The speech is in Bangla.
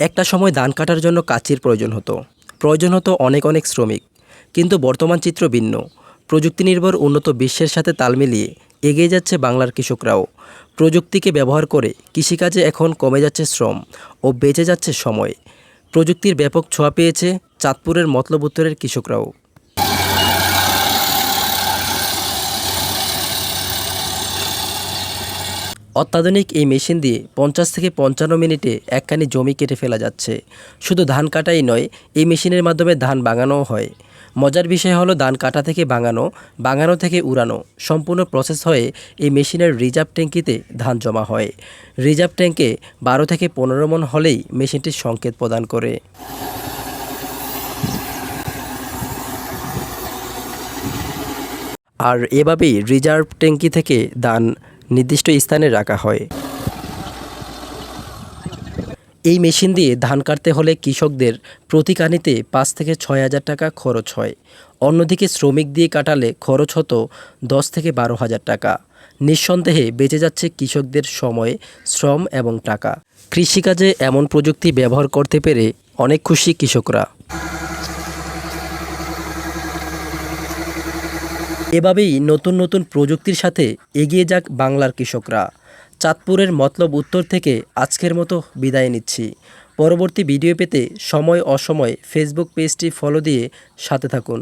একটা সময় ধান কাটার জন্য কাচির প্রয়োজন হতো। প্রয়োজন হতো অনেক অনেক শ্রমিক। কিন্তু বর্তমান চিত্র ভিন্ন। প্রযুক্তি নির্ভর উন্নত বিশ্বের সাথে তাল মিলিয়ে এগিয়ে যাচ্ছে বাংলার কৃষকরাও। প্রযুক্তিকে ব্যবহার করে কৃষিকাজে এখন কমে যাচ্ছে শ্রম ও বেঁচে যাচ্ছে সময়। প্রযুক্তির ব্যাপক ছোঁয়া পেয়েছে চাঁদপুরের মতলব উত্তরের কৃষকরাও। অত্যাধুনিক এই মেশিন দিয়ে পঞ্চাশ থেকে পঞ্চান্ন মিনিটে একখানি জমি কেটে ফেলা যাচ্ছে। শুধু ধান কাটাই নয়, এই মেশিনের মাধ্যমে ধান বাঙানোও হয়। মজার বিষয় হলো ধান কাটা থেকে বাঙানো বাঙানো থেকে উড়ানো। সম্পূর্ণ প্রসেস হয়ে এই মেশিনের রিজার্ভ ট্যাঙ্কিতে ধান জমা হয়। রিজার্ভ ট্যাঙ্কে বারো থেকে পনেরো মন হলেই মেশিনটি সংকেত প্রদান করে। আর এভাবেই রিজার্ভ ট্যাঙ্কি থেকে ধান নির্দিষ্ট স্থানে রাখা হয়। এই মেশিন দিয়ে ধান কাটতে হলে কৃষকদের প্রতি কানিতে পাঁচ থেকে ছয় হাজার টাকা খরচ হয়। অন্যদিকে শ্রমিক দিয়ে কাটালে খরচ হতো দশ থেকে বারো হাজার টাকা। নিঃসন্দেহে বেঁচে যাচ্ছে কৃষকদের সময়, শ্রম এবং টাকা। কৃষিকাজে এমন প্রযুক্তি ব্যবহার করতে পেরে অনেক খুশি কৃষকরা। এভাবেই নতুন নতুন প্রযুক্তির সাথে এগিয়ে যাক বাংলার কৃষকরা। চাঁদপুরের মতলব উত্তর থেকে আজকের মতো বিদায় নিচ্ছি। পরবর্তী ভিডিও পেতে সময় অসময় ফেসবুক পেজটি ফলো দিয়ে সাথে থাকুন।